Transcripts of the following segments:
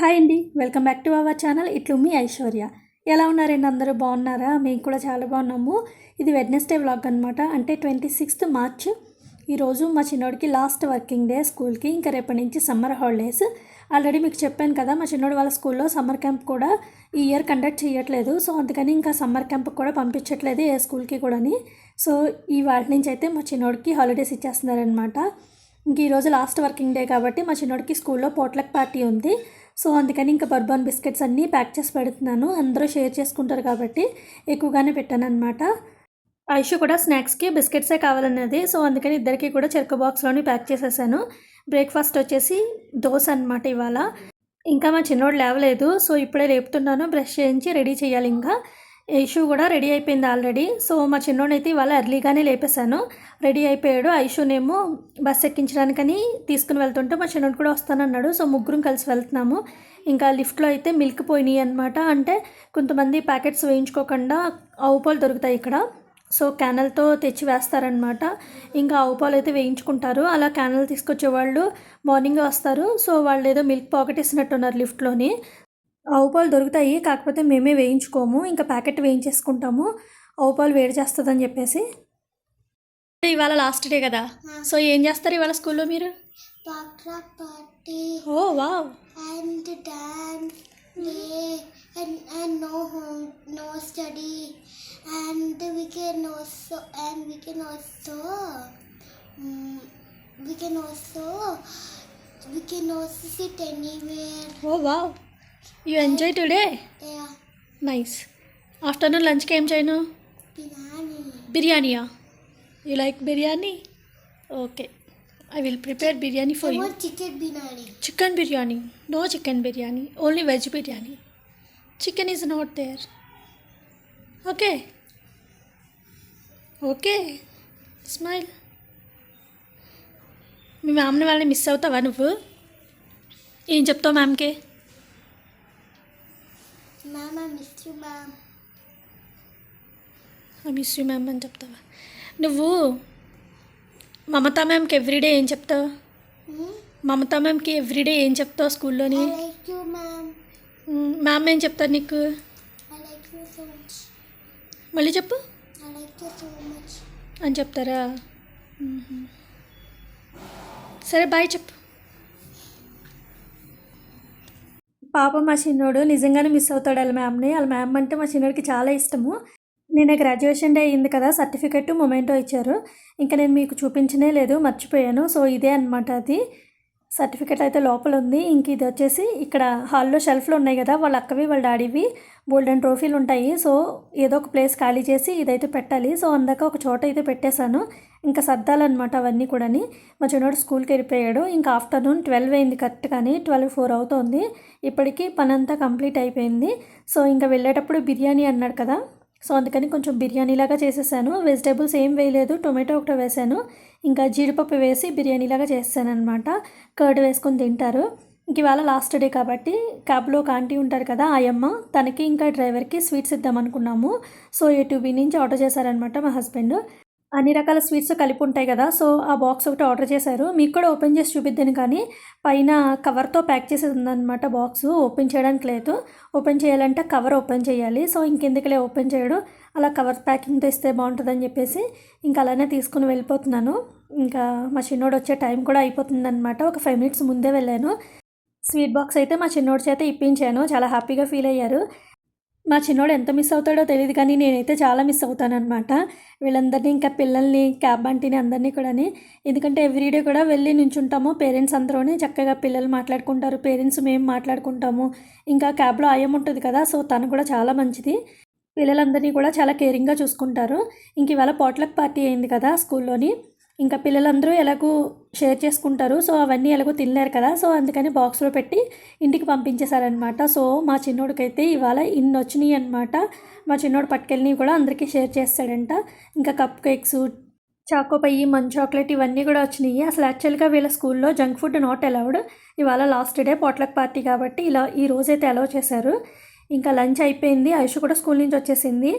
Hi అండి welcome back to our channel. ఇట్లు మీ ఐశ్వర్య. ఎలా ఉన్నారండి? అందరూ బాగున్నారా? మేము కూడా చాలా బాగున్నాము. ఇది వెడ్నెస్డే వ్లాగ్ అనమాట అంటే ట్వంటీ సిక్స్త్ మార్చ్. ఈరోజు మా చిన్నోడికి లాస్ట్ వర్కింగ్ డే స్కూల్కి. ఇంకా రేపటి నుంచి సమ్మర్ హాలిడేస్. ఆల్రెడీ మీకు చెప్పాను కదా మా చిన్నోడు వాళ్ళ స్కూల్లో సమ్మర్ క్యాంప్ కూడా ఈ ఇయర్ కండక్ట్ చేయట్లేదు. సో అందుకని ఇంకా సమ్మర్ క్యాంప్ కూడా పంపించట్లేదు ఏ స్కూల్కి కూడాని. సో ఈ వాటి నుంచి అయితే మా చిన్నోడికి హాలిడేస్ ఇచ్చేస్తున్నారనమాట ఇంక ఈరోజు లాస్ట్ వర్కింగ్ డే కాబట్టి మా చిన్నోడికి స్కూల్లో పోట్లక్ పార్టీ ఉంది. సో అందుకని ఇంకా బర్బన్ బిస్కెట్స్ అన్నీ ప్యాక్ చేసి పెడుతున్నాను. అందరూ షేర్ చేసుకుంటారు కాబట్టి ఎక్కువగానే పెట్టాను అనమాట ఐషు కూడా స్నాక్స్కి బిస్కెట్సే కావాలన్నది. సో అందుకని ఇద్దరికి కూడా చెరుకు బాక్స్లోని ప్యాక్ చేసేసాను. బ్రేక్ఫాస్ట్ వచ్చేసి దోశ అనమాట ఇవాళ. ఇంకా మా చిన్నోడు లేవలేదు. సో ఇప్పుడే లేపుతున్నాను. బ్రష్ చేయించి రెడీ చేయాలి ఇంకా. ఐషు కూడా రెడీ అయిపోయింది ఆల్రెడీ. సో మా చిన్నోడైతే ఇవాళ ఎర్లీగానే లేపేశాను. రెడీ అయిపోయాడు. ఐషునేమో బస్ ఎక్కించడానికని తీసుకుని వెళ్తుంటే మా చిన్నోడు కూడా వస్తానన్నాడు. సో ముగ్గురం కలిసి వెళ్తున్నాము. ఇంకా లిఫ్ట్లో అయితే మిల్క్ పోయినాయి అనమాట అంటే కొంతమంది ప్యాకెట్స్ వేయించుకోకుండా ఆవు పాలు దొరుకుతాయి ఇక్కడ. సో క్యానల్తో తెచ్చి వేస్తారనమాట ఇంకా ఆవు పాలు అయితే వేయించుకుంటారు. అలా క్యానల్ తీసుకొచ్చే వాళ్ళు మార్నింగ్ వస్తారు. సో వాళ్ళు ఏదో మిల్క్ పాకెట్ ఇస్తున్నట్టున్నారు లిఫ్ట్లోని. ఆవు పాలు దొరుకుతాయి కాకపోతే మేమే వేయించుకోము ఇంకా ప్యాకెట్ వేయించేసుకుంటాము. ఆవు పాలు వేడి చేస్తుందని చెప్పేసి. ఇవాళ లాస్ట్ డే కదా? సో ఏం చేస్తారు ఇవాళ స్కూల్లో మీరు? ఓ wow. You enjoy today Yeah, nice afternoon లంచ్కి ఏం చేయను biryani. బిర్యానీయా you like biryani okay I will prepare biryani for I you want chicken biryani. Chicken biryani no chicken biryani only veg biryani chicken is not there okay okay smile మీ మ్యామ్ని వాళ్ళని miss అవుతావా నువ్వు ఏం చెప్తావు మ్యామ్కి I missed you, ma'am. Miss you ma'am అని చెప్తావా నువ్వు మమతా మ్యామ్కి ఎవ్రీడే ఏం చెప్తావు Hmm? మమతా మ్యామ్కి ఎవ్రీడే ఏం చెప్తావు స్కూల్లోని. మ్యామ్ ఏం చెప్తారు నీకు. మళ్ళీ చెప్పు. అని చెప్తారా. సరే బాయ్ చెప్పు పాప మా చిన్నోడు నిజంగానే మిస్ అవుతాడు వాళ్ళ మ్యామ్ని వాళ్ళ మ్యామ్ అంటే మా చిన్నోడికి చాలా ఇష్టము. నేను గ్రాడ్యుయేషన్ డే అయింది కదా సర్టిఫికెట్ మొమెంటో ఇచ్చారు. ఇంకా నేను మీకు చూపించనే లేదు మర్చిపోయాను. సో ఇదే అనమాట అది. సర్టిఫికెట్ అయితే లోపల ఉంది ఇంక ఇది వచ్చేసి ఇక్కడ హాల్లో షెల్ఫ్లు ఉన్నాయి కదా వాళ్ళ అక్కవి వాళ్ళ డాడీవి గోల్డెన్ ట్రోఫీలు ఉంటాయి. సో ఏదో ఒక ప్లేస్ ఖాళీ చేసి ఇదైతే పెట్టాలి. సో అందాక ఒక చోట అయితే పెట్టేశాను. ఇంకా సర్దాలన్నమాట అవన్నీ కూడాని. మా చిన్నోడు స్కూల్కి వెళ్ళిపోయాడు. ఇంకా ఆఫ్టర్నూన్ ట్వెల్వ్ అయింది కరెక్ట్ కానీ ట్వెల్వ్ ఫోర్ అవుతోంది. ఇప్పటికీ పని అంతా కంప్లీట్ అయిపోయింది. సో ఇంకా వెళ్ళేటప్పుడు బిర్యానీ అన్నాడు కదా. సో అందుకని కొంచెం బిర్యానీలాగా చేసేసాను. వెజిటేబుల్స్ ఏం వేయలేదు. టొమాటో ఒకటి వేసాను. ఇంకా జీడిపప్పు వేసి బిర్యానీలాగా చేస్తాను అనమాట కర్డ్ వేసుకొని తింటారు. ఇంక ఇవాళ లాస్ట్ డే కాబట్టి క్యాబ్లో ఒక ఆంటీ ఉంటారు కదా ఆయమ్మ తనకి ఇంకా డ్రైవర్కి స్వీట్స్ ఇద్దాం అనుకున్నాము సో ఏటూబీ నుంచి ఆర్డర్ చేశారనమాట మా హస్బెండ్. అన్ని రకాల స్వీట్స్ కలిపి ఉంటాయి కదా సో ఆ బాక్స్ ఒకటి ఆర్డర్ చేశారు. మీకు కూడా ఓపెన్ చేసి చూపిద్దాను కానీ పైన కవర్తో ప్యాక్ చేసేది ఉందన్నమాట బాక్స్ ఓపెన్ చేయడానికి లేదు. ఓపెన్ చేయాలంటే కవర్ ఓపెన్ చేయాలి. సో ఇంకెందుకులే ఓపెన్ చేయడు. అలా కవర్ ప్యాకింగ్తో ఇస్తే బాగుంటుందని చెప్పేసి ఇంకా అలానే తీసుకుని వెళ్ళిపోతున్నాను. ఇంకా మా చిన్నోడు వచ్చే టైం కూడా అయిపోతుందన్నమాట. ఒక ఫైవ్ మినిట్స్ ముందే వెళ్ళాను. స్వీట్ బాక్స్ అయితే మా చిన్నోడి చేత ఇప్పించాను. చాలా హ్యాపీగా ఫీల్ అయ్యారు. మా చిన్నోడు ఎంత మిస్ అవుతాడో తెలియదు కానీ నేనైతే చాలా మిస్ అవుతానన్నమాట. వీళ్ళందరినీ ఇంకా పిల్లల్ని క్యాబ్ ఆంటీని అందరినీ కూడాని. ఎందుకంటే ఎవ్రీడే కూడా వెళ్ళి నుంచుంటాము. పేరెంట్స్ అందరూనే చక్కగా పిల్లలు మాట్లాడుకుంటారు. పేరెంట్స్ మేము మాట్లాడుకుంటాము. ఇంకా క్యాబ్లో అయ్యం ఉంటుంది కదా సో తను కూడా చాలా మంచిది. పిల్లలందరినీ కూడా చాలా కేరింగ్గా చూసుకుంటారు. ఇంక ఇవాళ పోట్లక్ పార్టీ అయింది కదా స్కూల్లోని. ఇంకా పిల్లలందరూ ఎలాగో షేర్ చేసుకుంటారు. సో అవన్నీ ఎలాగో తినలేరు కదా. సో అందుకని బాక్స్లో పెట్టి ఇంటికి పంపించేశారనమాట సో మా చిన్నోడికైతే ఇవాళ ఇన్ని వచ్చినాయి అనమాట మా చిన్నోడు పట్టుకెళ్ళి కూడా అందరికీ షేర్ చేస్తాడంట. ఇంకా cup cakes choco పయ్యి Mann chocolate ఇవన్నీ కూడా వచ్చినాయి. అసలు యాక్చువల్గా వీళ్ళ స్కూల్లో జంక్ ఫుడ్ నాట్ అలౌడ్. ఇవాళ లాస్ట్ డే పాట్లక్ పార్టీ కాబట్టి ఇలా ఈ రోజైతే అలౌ చేశారు. ఇంకా లంచ్ అయిపోయింది. ఐషు కూడా స్కూల్ నుంచి వచ్చేసింది.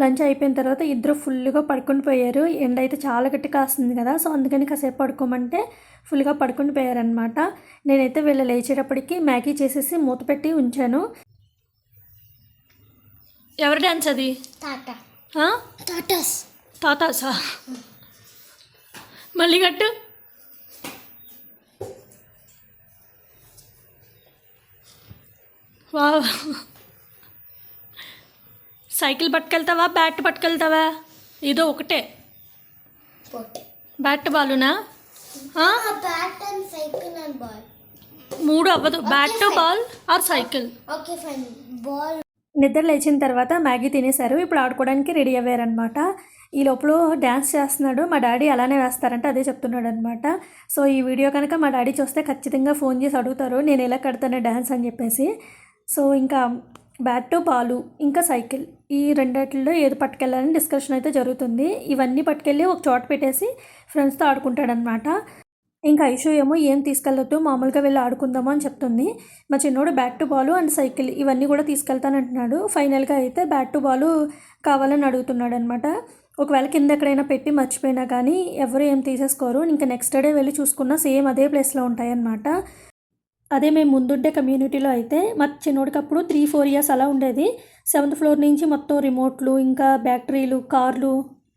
లంచ్ అయిపోయిన తర్వాత ఇద్దరు ఫుల్గా పడుకుని పోయారు. ఎండ అయితే చాలా గట్టి కాస్తుంది కదా సో అందుకని కాసేపు పడుకోమంటే ఫుల్గా పడుకుని పోయారనమాట నేనైతే వీళ్ళు లేచేటప్పటికి మ్యాగీ చేసేసి మూత పెట్టి ఉంచాను. ఎవరి డ్యాన్స్ అది? టాటాస్ తాతాసా. మళ్ళీ కట్టు. వా సైకిల్ పట్టుకెళ్తావా బ్యాట్ పట్టుకెళ్తావా? ఏదో ఒకటే. బ్యాట్ బాలునా? ఆ? Bat and cycle and ball మూడు అవ్వదు. Bat ball or cycle okay fine ball నిద్ర లేచిన తర్వాత మ్యాగీ తినేశారు. ఇప్పుడు ఆడుకోవడానికి రెడీ అయ్యారనమాట ఈ లోపల డ్యాన్స్ చేస్తున్నాడు. మా డాడీ అలానే వేస్తారంటే అదే చెప్తున్నాడు అనమాట సో ఈ వీడియో కనుక మా డాడీ చూస్తే ఖచ్చితంగా ఫోన్ చేసి అడుగుతారు నేను ఎలా కడతాను డ్యాన్స్ అని చెప్పేసి. సో ఇంకా బ్యాట్ బాలు ఇంకా సైకిల్ ఈ రెండిట్లో ఏది పట్టుకెళ్ళాలని డిస్కషన్ అయితే జరుగుతుంది. ఇవన్నీ పట్టుకెళ్ళి ఒక చోట పెట్టేసి ఫ్రెండ్స్తో ఆడుకుంటాడనమాట ఇంకా ఐషో ఏమో ఏం తీసుకెళ్ళొద్దు మామూలుగా వెళ్ళి ఆడుకుందాము అని చెప్తుంది. మా చిన్నోడు bat to ball and cycle ఇవన్నీ కూడా తీసుకెళ్తానంటున్నాడు. ఫైనల్గా అయితే బ్యాట్ టు బాల్ కావాలని అడుగుతున్నాడు అనమాట ఒకవేళ కింద ఎక్కడైనా పెట్టి మర్చిపోయినా కానీ ఎవరు ఏం తీసేసుకోరు. ఇంకా నెక్స్ట్ డే వెళ్ళి చూసుకున్నా సేమ్ అదే ప్లేస్లో ఉంటాయన్నమాట. అదే మేము ముందుండే కమ్యూనిటీలో అయితే మా చిన్నోడికి అప్పుడు త్రీ ఫోర్ ఇయర్స్ అలా ఉండేది. సెవెంత్ ఫ్లోర్ నుంచి మొత్తం రిమోట్లు ఇంకా బ్యాటరీలు కార్లు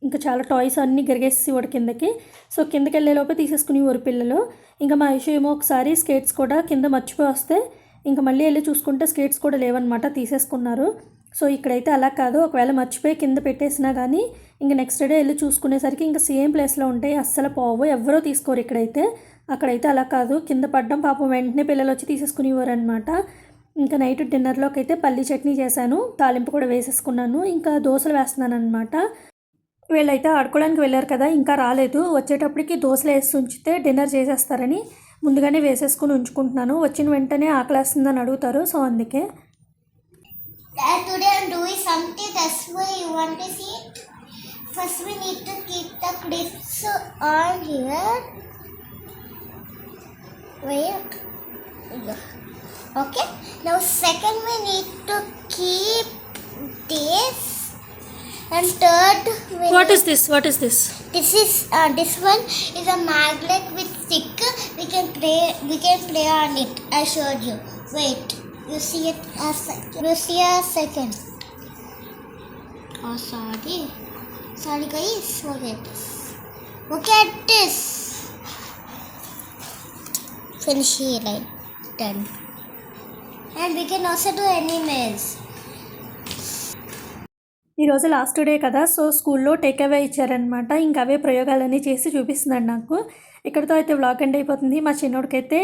ఇంకా చాలా టాయ్స్ అన్నీ గరిగేసి వాడి కిందకి. సో కిందకి వెళ్ళేలోపే తీసేసుకునేవారు పిల్లలు. ఇంకా మా ఇష్యూ ఏమో ఒకసారి స్కేట్స్ కూడా కింద మర్చిపోయి వస్తే ఇంకా మళ్ళీ వెళ్ళి చూసుకుంటే స్కేట్స్ కూడా లేవన్నమాట తీసేసుకున్నారు. సో ఇక్కడైతే అలా కాదు. ఒకవేళ మర్చిపోయి కింద పెట్టేసినా కానీ ఇంకా నెక్స్ట్ డే వెళ్ళి చూసుకునేసరికి ఇంకా సేమ్ ప్లేస్లో ఉంటాయి అస్సలు పోవు. ఎవరో తీసుకోరు ఇక్కడైతే. అక్కడైతే అలా కాదు. కింద పడ్డం పాపం వెంటనే పిల్లలు వచ్చి తీసేసుకునేవారనమాట ఇంకా నైట్ డిన్నర్లోకి అయితే పల్లీ చట్నీ చేశాను. తాలింపు కూడా వేసేసుకున్నాను. ఇంకా దోశలు వేస్తున్నాను అనమాట వీళ్ళైతే ఆడుకోవడానికి వెళ్ళారు కదా ఇంకా రాలేదు. వచ్చేటప్పటికి దోశలు వేసి ఉంచితే డిన్నర్ చేసేస్తారని ముందుగానే వేసేసుకుని ఉంచుకుంటున్నాను. వచ్చిన వెంటనే ఆకలేస్తుందని అడుగుతారు. సో అందుకే. First we need to keep the clips on here. where? Okay. Now second we need to keep this. And third what is this? What is this? This is uh, this one is a magnet with stick. We can play we can play on it. I showed you. Wait. You see it a you see a second. Oh sorry. Sorry guys. Forget this. Look at this. Finish here like Done. And we can also do animals. ఈరోజు last day కదా so స్కూల్లో take అవే ఇచ్చారనమాట ఇంకా అవే ప్రయోగాలన్నీ చేసి చూపిస్తున్నాడు నాకు. ఇక్కడితో అయితే వ్లాగ్ ఎండ్ అయిపోతుంది. మా చిన్నోడికైతే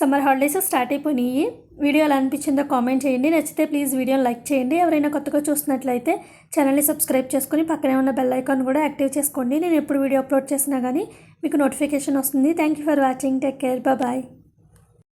సమ్మర్ హాలిడేస్ స్టార్ట్ అయిపోయినాయి. వీడియో ఎలా అనిపించిందో కామెంట్ చేయండి. నచ్చితే ప్లీజ్ వీడియోని లైక్ చేయండి. ఎవరైనా కొత్తగా చూసినట్లయితే ఛానల్ని సబ్స్క్రైబ్ చేసుకుని పక్కనే ఉన్న బెల్ ఐకాన్ కూడా యాక్టివ్ చేసుకోండి. నేను ఎప్పుడు వీడియో అప్లోడ్ చేసినా కానీ మీకు నోటిఫికేషన్ వస్తుంది. Thank you for watching take care bye